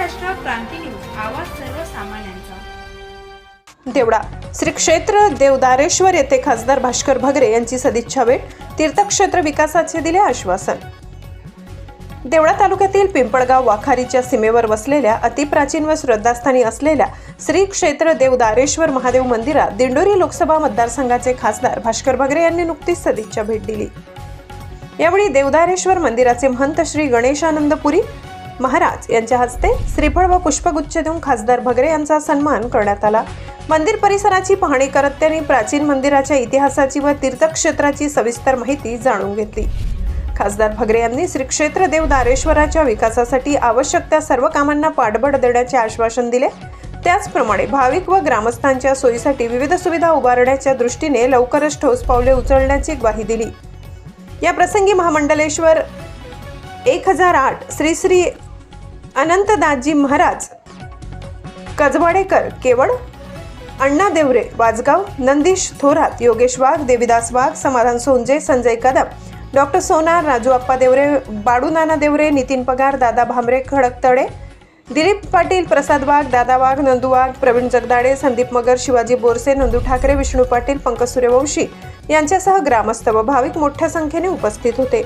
Maharashtra Kranti news आवाज सर्वसामान्यांचा. देवडा. श्री क्षेत्र देवदारेश्वर येथे खासदार भास्कर भगरे यांची सदिच्छा भेट तीर्थक्षेत्र विकासाचे दिले आश्वासन. देवळा तालुक्यातील पिंपळगाव वाखारीच्या सीमेवर वसलेल्या अतिप्राचीन व श्रद्धास्थानी असलेल्या श्री क्षेत्र देवदारेश्वर महादेव मंदिरात दिंडोरी लोकसभा मतदारसंघाचे खासदार भास्कर भगरे यांनी नुकतीच सदिच्छा भेट दिली. यावेळी देवदारेश्वर मंदिराचे महंत श्री गणेशानंदपुरी महाराज यांच्या हस्ते श्रीफळ व पुष्पगुच्छ देऊन खासदार भगरे यांचा सन्मान करण्यात आला. मंदिर परिसराची पाहणी करत त्यांनी प्राचीन मंदिराच्या इतिहासाची व तीर्थक्षेत्राची सविस्तर माहिती जाणून घेतली. खासदार भगरे यांनी श्री क्षेत्र देवदारेश्वराच्या विकासासाठी आवश्यक त्या सर्व कामांना पाठबळ देण्याचे आश्वासन दिले. त्याचप्रमाणे भाविक व ग्रामस्थांच्या सोयीसाठी विविध सुविधा उभारण्याच्या दृष्टीने लवकरच ठोस पावले उचलण्याची ग्वाही दिली. या प्रसंगी महामंडलेश्वर एक हजार आठ श्री श्री अनंतदासजी महाराज कजवाडेकर केवळ अण्णा देवरे वाजगाव नंदीश थोरात योगेश वाघ देविदास वाघ समाधान सोंजे संजय कदम डॉक्टर सोनार राजू अप्पा देवरे बाडूनाना देवरे नितीन पगार दादा भामरे खडकतडे दिलीप पाटील प्रसाद वाघ दादा वाघ नंदू वाघ प्रवीण जगदाडे संदीप मगर शिवाजी बोरसे नंदू ठाकरे विष्णू पाटील पंकज सूर्यवंशी यांच्यासह ग्रामस्थ व भाविक मोठ्या संख्येने उपस्थित होते.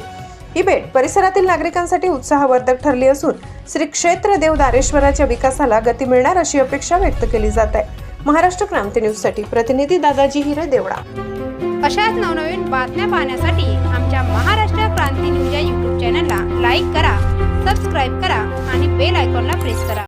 ही भेट परिसरातील नागरिकांसाठी उत्साहवर्धक ठरली असून श्री क्षेत्र देवदारेश्वराच्या विकासाला गती मिळणार अशी अपेक्षा व्यक्त केली जात आहे. महाराष्ट्र क्रांती न्यूजसाठी प्रतिनिधी दादाजी हिरे देवडा अशाच नवनवीन बातम्या पाहण्यासाठी आमच्या महाराष्ट्र क्रांती न्यूज या यूट्यूब चॅनलला लाईक करा सबस्क्राईब करा आणि बेल आयकॉनला प्रेस करा.